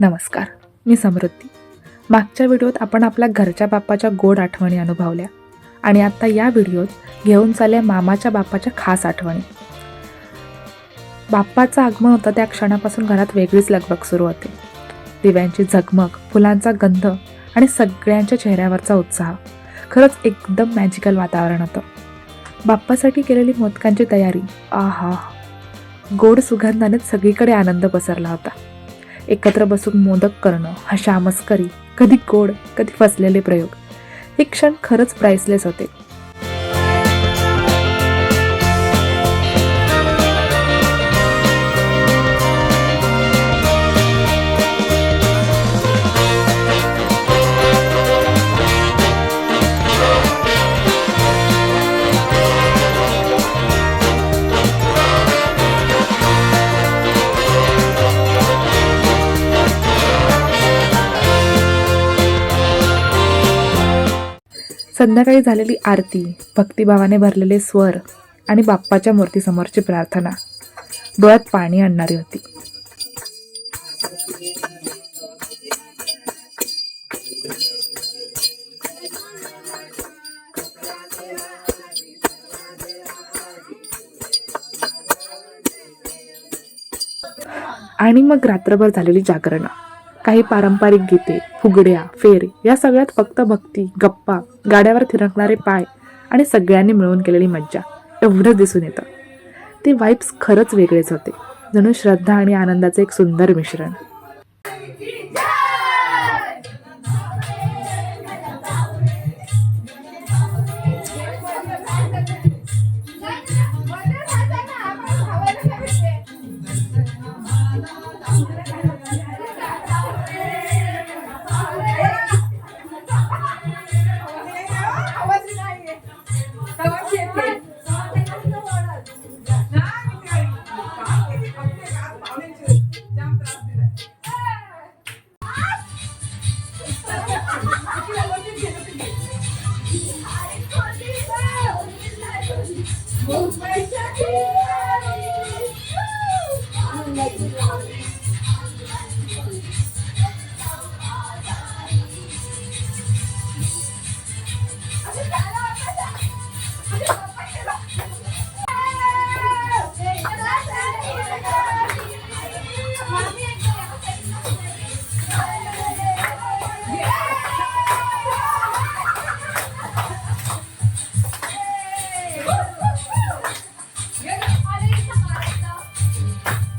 नमस्कार मी समृद्धी. मागच्या व्हिडिओत आपण आपल्या घरच्या बाप्पाच्या गोड आठवणी अनुभवल्या आणि आता या व्हिडिओत घेऊन चालल्या मामाच्या बाप्पाच्या खास आठवणी. बाप्पाचं आगमन होतं त्या क्षणापासून घरात वेगळीच लगबग सुरू होते. दिव्यांची झगमग फुलांचा गंध आणि सगळ्यांच्या चेहऱ्यावरचा उत्साह. खरंच एकदम मॅजिकल वातावरण होतं. बाप्पासाठी केलेली मोदकांची तयारी आहा. गोड सुगंधानेच सगळीकडे आनंद पसरला होता. एकत्र बसून मोदक करणं हा शामस्करी कधी गोड कधी फसलेले प्रयोग. हे क्षण खरंच प्राइसलेस होते. संध्याकाळी झालेली आरती भक्तिभावाने भरलेले स्वर आणि बाप्पाच्या मूर्तीसमोरची प्रार्थना. डोळ्यात पाणी आणणारी होती. आणि मग रात्रभर झालेली जागरणं. काही पारंपरिक गीते फुगड्या फेर या सगळ्यात फक्त भक्ती गप्पा गाड्यावर थिरकणारे पाय आणि सगळ्यांनी मिळून केलेली मज्जा एवढंच दिसून येतं. ते वाईब्स खरंच वेगळेच होते. जणू श्रद्धा आणि आनंदाचे एक सुंदर मिश्रण. Move right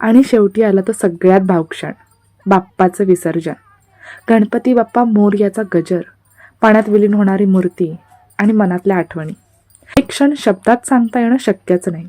आणि शेवटी आला तो सगळ्यात भावक्षण बाप्पाचं विसर्जन. गणपती बाप्पा मोर याचा गजर पाण्यात विलीन होणारी मूर्ती आणि मनातल्या आठवणी. हे क्षण शब्दात सांगता येणं शक्यच नाही.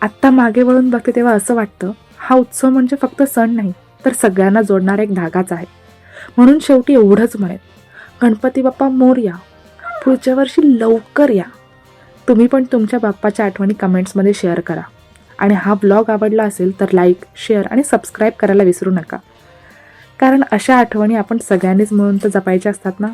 आत्ता मागे वळून बघते तेव्हा असं वाटतं हा उत्सव म्हणजे फक्त सण नाही तर सगळ्यांना जोडणारा एक धागाच आहे. म्हणून शेवटी एवढंच म्हणेन गणपती बाप्पा मोर या पुढच्या वर्षी लवकर या. तुम्ही पण तुमच्या बाप्पाच्या आठवणी कमेंट्समध्ये शेअर करा. आणि हा ब्लॉग आवडला असेल तर लाईक शेअर आणि सबस्क्राईब करायला विसरू नका. कारण अशा आठवणी आपण सगळ्यांनीच मिळून तर जपायच्या असतात ना?